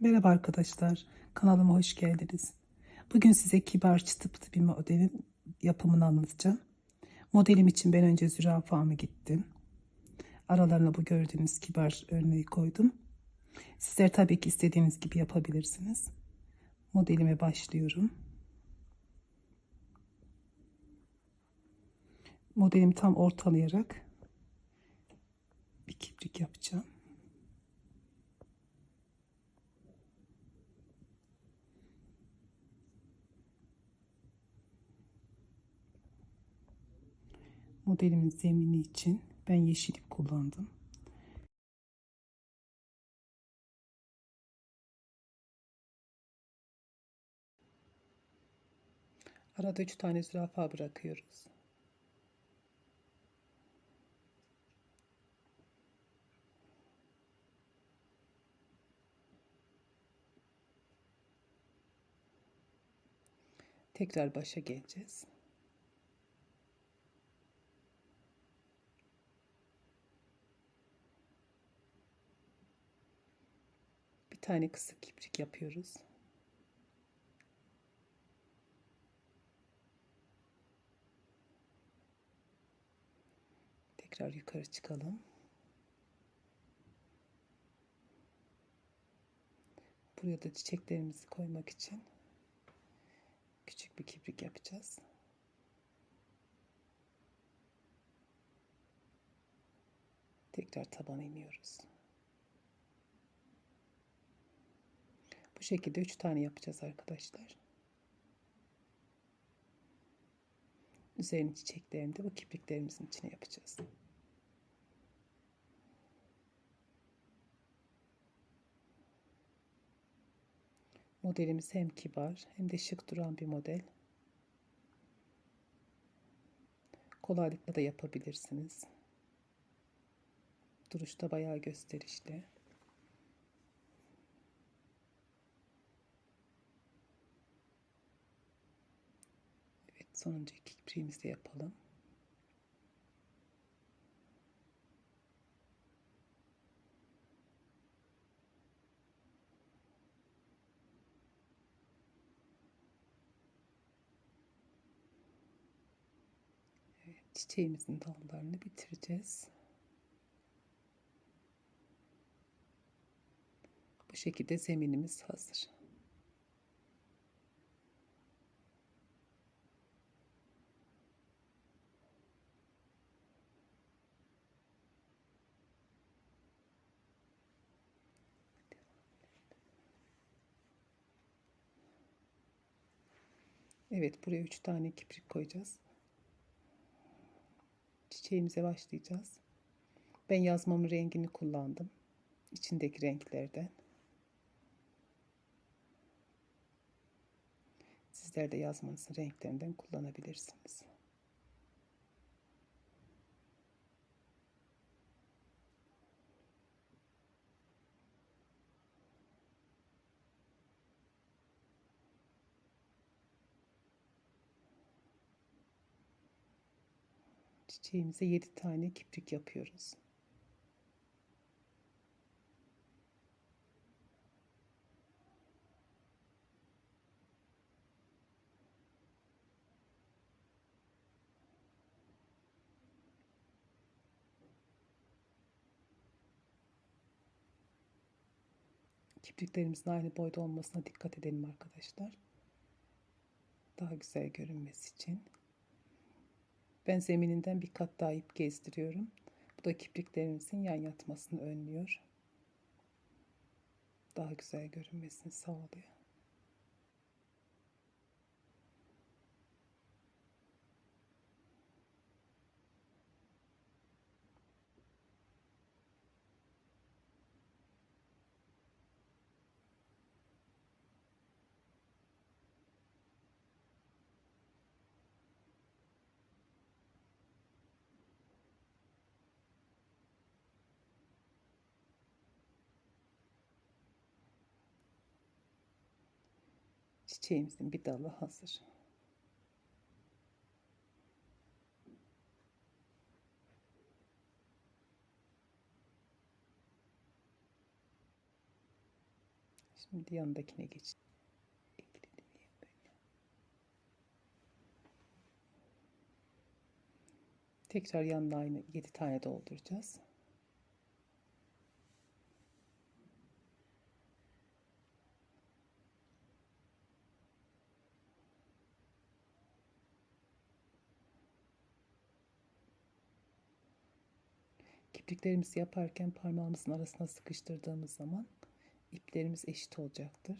Merhaba arkadaşlar, kanalıma hoş geldiniz. Bugün size kibar çıtı pıtı bir modelin yapımını anlatacağım. Modelim için ben önce zürafamı gittim. Aralarına bu gördüğünüz kibar örneği koydum. Sizler tabii ki istediğiniz gibi yapabilirsiniz. Modelime başlıyorum. Modelimi tam ortalayarak bir kibrik yapacağım. Modelimin zemini için ben yeşil kullandım. Arada üç tane zürafa bırakıyoruz. Tekrar başa geleceğiz. Bir tane kısa kibrik yapıyoruz. Tekrar yukarı çıkalım. Buraya da çiçeklerimizi koymak için küçük bir kibrik yapacağız. Tekrar tabana iniyoruz. Bu şekilde 3 tane yapacağız arkadaşlar. Üzerini çiçeklerini de bu kipriklerimizin içine yapacağız. Modelimiz hem kibar hem de şık duran bir model. Kolaylıkla da yapabilirsiniz. Duruşta bayağı gösterişli. Evet sonuncu iki yapalım. Evet, çiçeğimizin dallarını bitireceğiz. Bu şekilde zeminimiz hazır. Evet buraya 3 tane kiprik koyacağız. Çiçeğimize başlayacağız. Ben yazmamın rengini kullandım. İçindeki renklerden. Sizler de yazmanızın renklerinden kullanabilirsiniz. Çiçeğimize 7 tane kiprik yapıyoruz. Kipriklerimizin aynı boyda olmasına dikkat edelim arkadaşlar. Daha güzel görünmesi için. Ben zemininden bir kat daha ip gezdiriyorum. Bu da kipriklerimizin yan yatmasını önlüyor. Daha güzel görünmesini sağlıyor. Çiçeğimizin bir dalı hazır. Şimdi yanındakine geç. Tekrar yanına aynı 7 tane dolduracağız. Kipriklerimizi yaparken parmağımızın arasına sıkıştırdığımız zaman iplerimiz eşit olacaktır.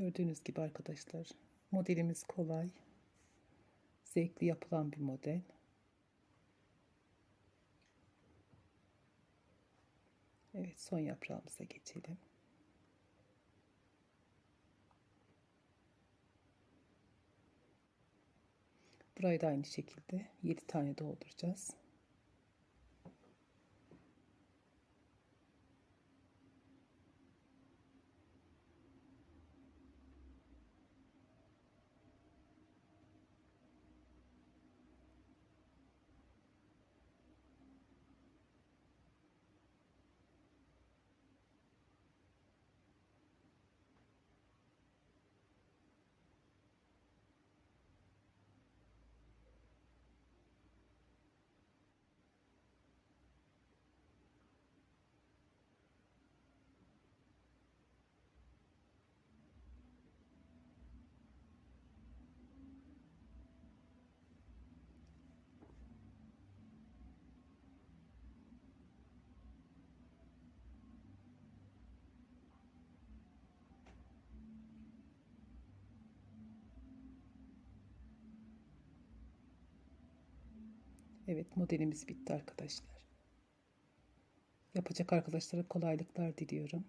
Gördüğünüz gibi arkadaşlar modelimiz kolay, zevkli yapılan bir model. Evet son yaprağımıza geçelim. Burayı da aynı şekilde 7 tane dolduracağız. Evet modelimiz bitti arkadaşlar. Yapacak arkadaşlara kolaylıklar diliyorum.